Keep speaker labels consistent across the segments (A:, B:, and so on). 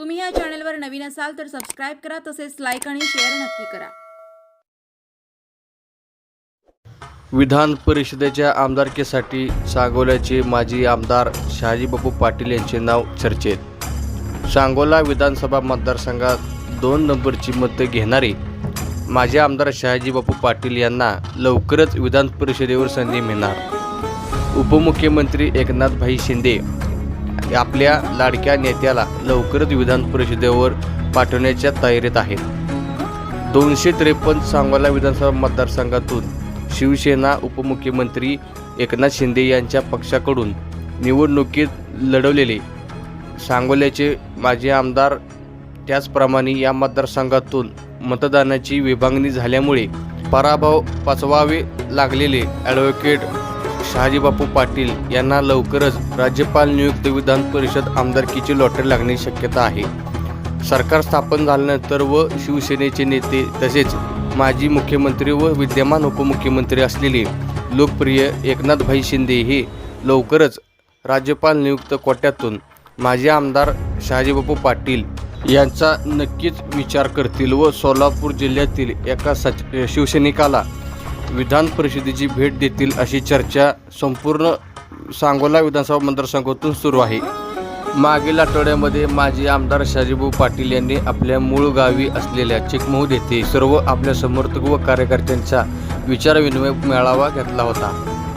A: तुम्ही या चॅनलवर नवीन असाल तर सबस्क्राईब करा तसेच लाईक आणि शेअर नक्की करा.
B: विधान परिषदेच्या आमदारकीसाठी सांगोल्याचे माजी आमदार शहाजीबापू पाटील यांचे नाव चर्चेत. सांगोला विधानसभा मतदारसंघात दोन नंबरची मतं घेणारे माजी आमदार शहाजीबापू पाटील यांना लवकरच विधान परिषदेवर संधी मिळणार. उपमुख्यमंत्री एकनाथभाई शिंदे आपल्या लाडक्या नेत्याला लवकरच विधान परिषदेवर पाठवण्याच्या तयारीत आहेत. दोनशे त्रेपन्न सांगोला विधानसभा मतदारसंघातून शिवसेना उपमुख्यमंत्री एकनाथ शिंदे यांच्या पक्षाकडून निवडणुकीत लढवलेले सांगोल्याचे माजी आमदार त्याचप्रमाणे या मतदारसंघातून मतदानाची विभागणी झाल्यामुळे पराभव पचवावे लागलेले ॲडव्होकेट शहाजीबापू पाटील यांना लवकरच राज्यपाल नियुक्त विधान परिषद आमदारकीची लॉटरी लागण्याची शक्यता आहे. सरकार स्थापन झाल्यानंतर व शिवसेनेचे नेते तसेच माजी मुख्यमंत्री व विद्यमान उपमुख्यमंत्री असलेले लोकप्रिय एकनाथभाई शिंदे हे लवकरच राज्यपाल नियुक्त कोट्यातून माजी आमदार शहाजीबापू पाटील यांचा नक्कीच विचार करतील व सोलापूर जिल्ह्यातील एका सच शिवसैनिकाला विधान परिषदेची भेट देतील अशी चर्चा संपूर्ण सांगोला विधानसभा मतदारसंघातून सुरू आहे. मागील आठवड्यामध्ये माजी आमदार शाजीभाऊ पाटील यांनी आपल्या मूळ गावी असलेल्या चिकमहूद येथे सर्व आपल्या समर्थक व कार्यकर्त्यांचा विचारविनिमय मेळावा घेतला होता.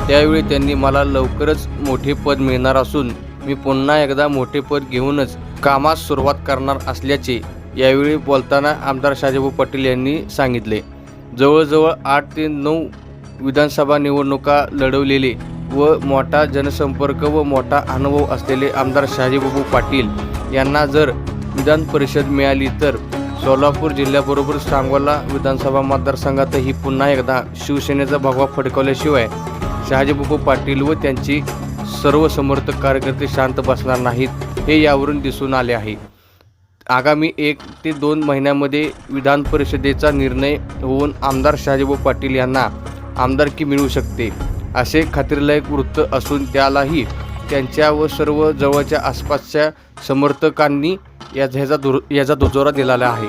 B: त्यावेळी त्यांनी मला लवकरच मोठे पद मिळणार असून मी पुन्हा एकदा मोठे पद घेऊनच कामास सुरुवात करणार असल्याचे यावेळी बोलताना आमदार शाजीभाऊ पाटील यांनी सांगितले. जवळजवळ आठ ते नऊ विधानसभा निवडणुका लढवलेले व मोठा जनसंपर्क व मोठा अनुभव असलेले आमदार शहाजीबाबू पाटील यांना जर विधान परिषद मिळाली तर सोलापूर जिल्ह्याबरोबर सांगोला विधानसभा मतदारसंघातही पुन्हा एकदा शिवसेनेचा भगवा फडकवल्याशिवाय शहाजीबाबू पाटील व त्यांची सर्व समर्थक कार्यकर्ते शांत बसणार नाहीत हे यावरून दिसून आले आहे. आगामी एक ते दोन महिन्यामध्ये विधान परिषदेचा निर्णय होऊन आमदार शहाजीभाऊ पाटील यांना आमदारकी मिळू शकते असे खात्रीलायक वृत्त असून त्यालाही त्यांच्या व सर्व जवळच्या आसपासच्या समर्थकांनी याचा ह्याचा दुर याचा दुजोरा दिलेला आहे.